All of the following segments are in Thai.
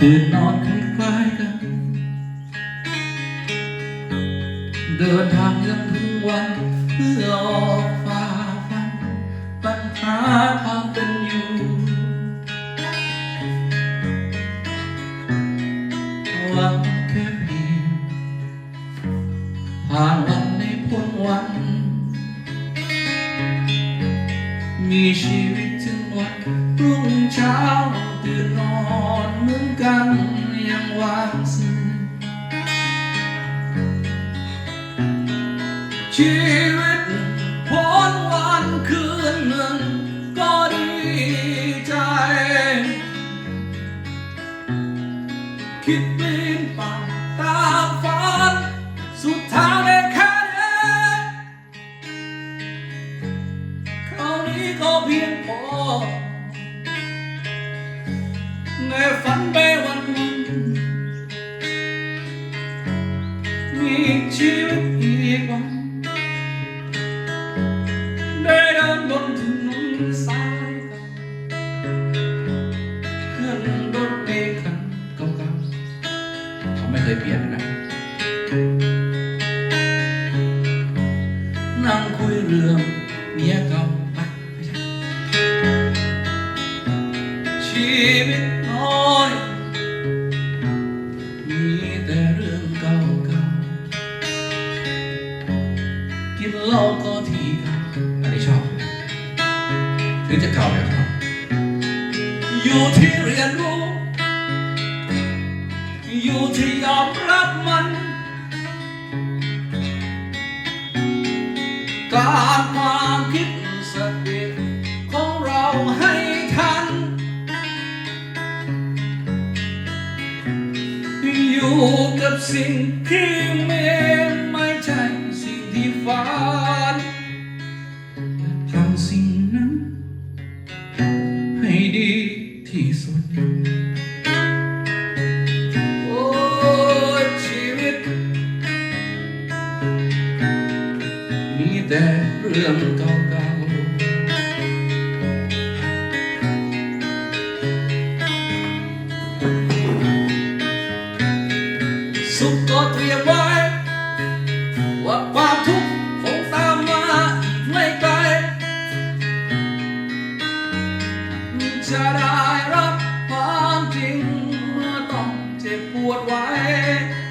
ตื่นนอนคล้ายๆกัน เดินทางยังทุกวันเพื่อออกฝ่าฟันปัญหาความเป็นอยู่หวังแค่เพียงผ่านวันในพ้นวัน มีชีวิตถึงวัน เช้าตื่นนอนเหมือนกันยังวางซึมชีวิตพ้นวันคืนหนึ่งก็ดีใจ คิดปีนป่า มีชีวิตอีกวันได้เดินบนถนนสายเก่าเพื่อนรถเมล์คันเก่าๆเขาไม่เคยเปลี่ยนนะ นั่งคุยเรื่องเมียเก่าไปชีวิต เหล้าก็ทีก่าอันนี้ชอบถึงจะเก่าแล้วชอบอยู่ที่เรียนรู้ อยู่ที่ยอมรับมันการความคิดสติของเราให้ทัน อยู่กับสิ่งที่ไม่ไม่ใช่สิ่งที่ฝัน สิ่งนั้น ให้ดีที่สุด โอ้ชีวิต มีแต่เรื่องเก่าๆ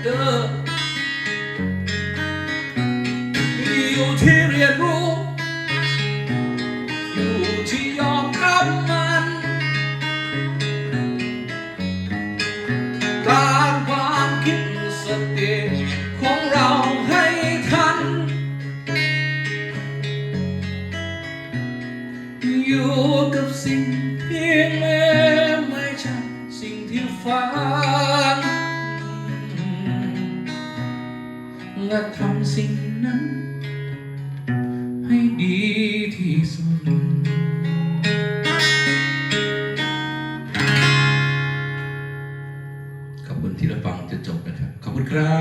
เและทำสิ่งนั้น ให้ดีที่สุด ขอบคุณที่เราฟังจนจบนะครับ ขอบคุณครับ